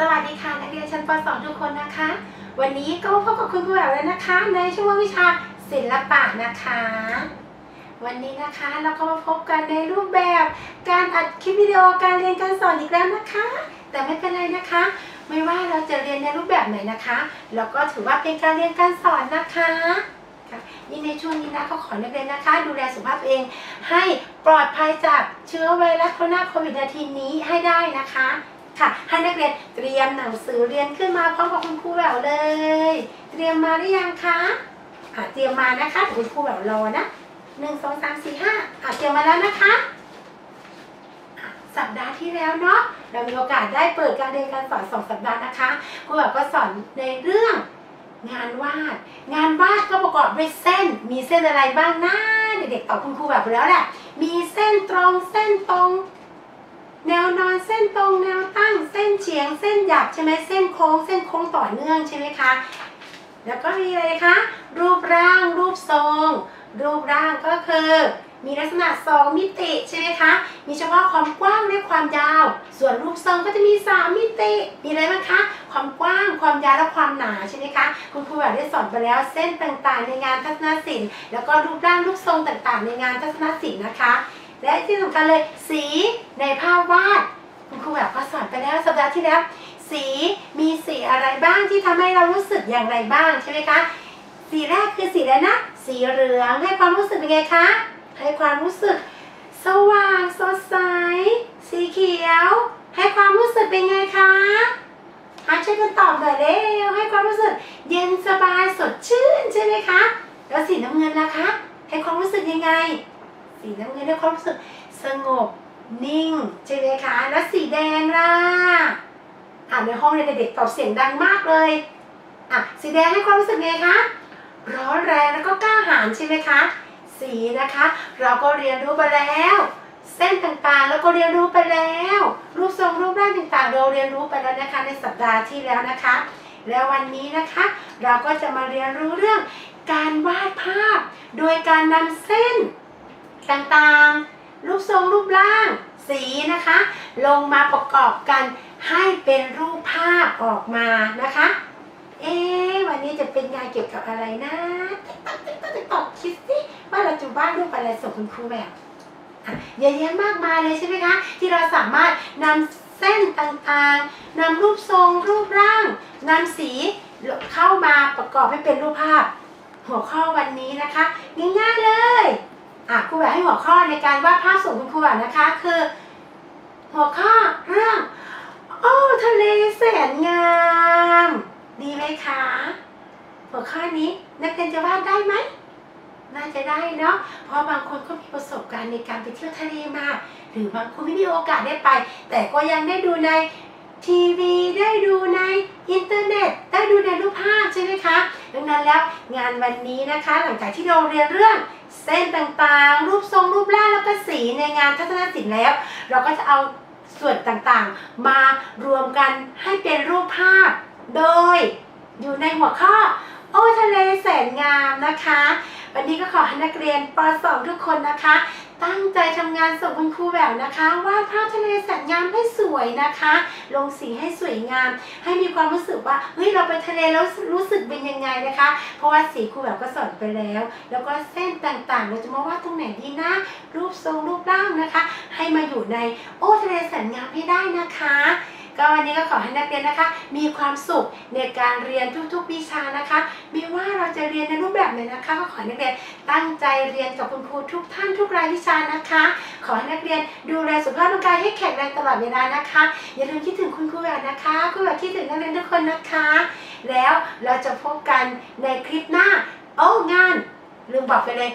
สวัสดีค่ะนักเรียนชั้นป .2 ทุกคนนะคะ วันนี้ก็พบกับคุณครูแหววแล้วนะคะ ในช่วงวิชาศิลปะนะคะ วันนี้นะคะเราก็มาพบกันในรูปแบบการอัดคลิปวิดีโอการเรียนการสอนอีกแล้วนะคะ แต่ไม่เป็นไรนะคะ ไม่ว่าเราจะเรียนในรูปแบบไหนนะคะเราก็ถือว่าเป็นการเรียนการสอนนะคะยิ่งในช่วงนี้นะก็ขอนักเรียนนะคะ ดูแลสุขภาพตัวเอง ให้ปลอดภัยจากเชื้อไวรัสโคโรนาโควิดนาทีนี้ให้ได้นะคะ ค่ะให้นักเรียนเตรียมหนังสือเรียนขึ้นมาพร้อมกับคุณครูแหววเลย เตรียมมาหรือยังคะอะเตรียมมานะคะเดี๋ยวคุณครูแหววรอนะหนึ่งสองสามสี่ห้าอะเตรียมมาแล้วนะคะสัปดาห์ที่แล้วเนาะเรามีโอกาสได้เปิดการเรียนการสอนสองสัปดาห์นะคะครูแหววก็สอนในเรื่องงานวาด งานวาดก็ประกอบด้วยเส้น มีเส้นอะไรบ้างนะเด็กๆตอบคุณครูแบบไปแล้วแหละมีเส้นตรงเส้นตรง แนวนอนเส้นตรงแนวตั้งเส้นเฉียง เส้นหยักใช่ไหมเส้นโค้ง เส้นโค้งต่อเนื่องใช่ไหมคะแล้วก็มีอะไรคะ รูปร่างรูปทรง รูปร่างก็คือ มีลักษณะสองมิติใช่ไหมคะ มีเฉพาะความกว้างและความยาว ส่วนรูปทรงก็จะมีสามมิติ มีอะไรบ้างคะ ความกว้าง ความยาว และความหนาใช่ไหมคะ คุณครูแบบได้สอนไปแล้วเส้นต่างๆ ในงานทัศนศิลป์ แล้วก็รูปร่างรูปทรงต่างๆ ในงานทัศนศิลป์นะคะ และที่สำคัญเลยสีในภาพวาดคุณครูแบบก็สอนไปแล้วสัปดาห์ที่แล้ว สีมีสีอะไรบ้างที่ทำให้เรารู้สึกอย่างไรบ้างใช่ไหมคะสีแรกคือสีอะไรนะ สีเหลืองให้ความรู้สึกเป็นไงคะ ให้ความรู้สึก สว่างสดใส สีเขียว ให้ความรู้สึกเป็นไงคะอาช่วยกันตอบหน่อยเร็วให้ความรู้สึก เย็นสบายสดชื่นใช่ไหมคะ แล้วสีน้ำเงินล่ะคะ ให้ความรู้สึกยังไง สีน้ำเงินให้ความรู้สึกสงบนิ่งใช่ไหมคะ แล้วสีแดงล่ะอ่าในห้องเรียนเด็กตอบเสียงดังมากเลยอะสีแดงให้ความรู้สึกไงคะร้อนแรงแล้วก็กล้าหาญใช่ไหมคะ สีนะคะ เราก็เรียนรู้ไปแล้ว เส้นต่างๆแล้วก็เรียนรู้ไปแล้ว รูปทรงรูปร่างต่างๆ เราเรียนรู้ไปแล้วนะคะในสัปดาห์ที่แล้วนะคะ แล้ววันนี้นะคะ เราก็จะมาเรียนรู้เรื่องการวาดภาพ โดยการนำเส้น ต่างๆ รูปทรงรูปร่าง สีนะคะ ลงมาประกอบกันให้เป็นรูปภาพออกมานะคะ เอ๊วันนี้จะเป็นงานเกี่ยวกับอะไรนะติ๊กต๊อกติ๊กต๊อกติ๊กต๊อกคิดสิว่าเราจะวาดรูปอะไรส่งคุณครูแบบเยอะแยะมากมายเลยใช่ไหมคะ ที่เราสามารถนำเส้นต่างๆนำรูปทรงรูปร่างนำสีเข้ามาประกอบให้เป็นรูปภาพ หัวข้อวันนี้นะคะ ง่ายๆเลย อะครูแบบให้หัวข้อในการวาดภาพส่งคุณครูแบบนะคะ คือ หัวข้อเรื่องโอ้ทะเลแสนงาม ดีไหมคะ หัวข้อนี้นักเรียนจะวาดได้ไหมน่าจะได้เนาะ เพราะบางคนก็มีประสบการณ์ในการไปเที่ยวทะเลมา หรือบางคนไม่มีโอกาสได้ไป แต่ก็ยังได้ดูใน ทีวีได้ดูในอินเทอร์เน็ต ได้ดูในรูปภาพใช่ไหมคะ ดังนั้นแล้วงานวันนี้นะคะ หลังจากที่เราเรียนเรื่องเส้นต่างๆ รูปทรงรูปร่างแล้วก็สีในงานทัศนศิลป์แล้ว เราก็จะเอาส่วนต่างๆ มารวมกันให้เป็นรูปภาพ โดยอยู่ในหัวข้อ โอ้ทะเลแสนงามนะคะ วันนี้ก็ขอให้นักเรียนป .2 ทุกคนนะคะ ตั้งใจทำงานส่งคุณครูแหววนะคะวาดภาพทะเลแสนงามให้สวยนะคะ ลงสีให้สวยงาม ให้มีความรู้สึกว่าเฮ้ยเราไปทะเลแล้วรู้สึกเป็นยังไงนะคะ เพราะว่าสีครูแหววก็สอนไปแล้ว แล้วก็เส้นต่างๆ เราจะมาวาดตรงไหนดีนะ รูปทรงรูปร่างนะคะ ให้มาอยู่ในโอ้ทะเลแสนงามให้ได้นะคะ ก็วันนี้ก็ขอให้นักเรียนนะคะ มีความสุขในการเรียนทุกๆวิชานะคะ ไม่ว่าเราจะเรียนในรูปแบบไหนนะคะ ก็ขอให้นักเรียนตั้งใจเรียนกับคุณครูทุกท่านทุกรายวิชานะคะ ขอให้นักเรียนดูแลสุขภาพร่างกายให้แข็งแรงตลอดเวลานะคะ อย่าลืมคิดถึงคุณครูแบบนะคะคุณแบบคิดถึงนักเรียนทุกคนนะคะ แล้วเราจะพบกันในคลิปหน้า โอ้งาน ลืมบอกไปเลย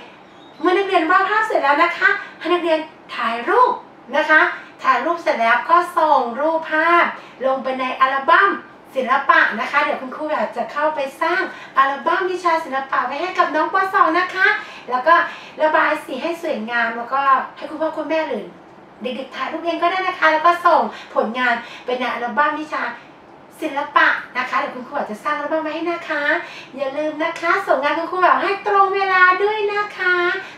เมื่อนักเรียนวาดภาพเสร็จแล้วนะคะให้นักเรียนถ่ายรูปนะคะ ถ่ายรูปเสร็จแล้วก็ส่งรูปภาพ ลงไปในอัลบั้มศิลปะนะคะ เดี๋ยวคุณครูแบบจะเข้าไปสร้างอัลบั้มวิชาศิลปะไว้ให้กับน้องป .2 นะคะ แล้วก็ระบายสีให้สวยงามแล้วก็ให้คุณพ่อคุณแม่หรือเด็กๆถ่ายรูปเองก็ได้นะคะ แล้วก็ส่งผลงานไปในอัลบั้มวิชา ศิลปะนะคะเดี๋ยวคุณครูอาจจะสร้างอัลบั้มไว้ให้นะคะ อย่าลืมนะคะ ส่งงานคุณครูแบบให้ตรงเวลาด้วยนะคะ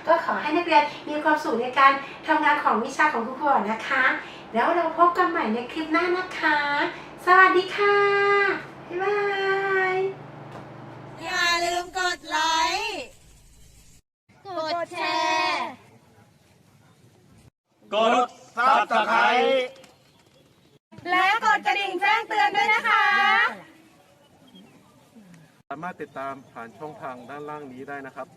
ก็ขอให้นักเรียนมีความสุขในการทำงานของวิชาของคุณครูนะคะ แล้วเราพบกันใหม่ในคลิปหน้านะคะสสวัสดีค่ะ บ๊ายบายอย่าลืมกดไลค์กดแชร์กดซับสไครต์ และกดกระดิ่งแจ้งเตือนด้วยนะคะ สามารถติดตามผ่านช่องทางด้านล่างนี้ได้นะครับ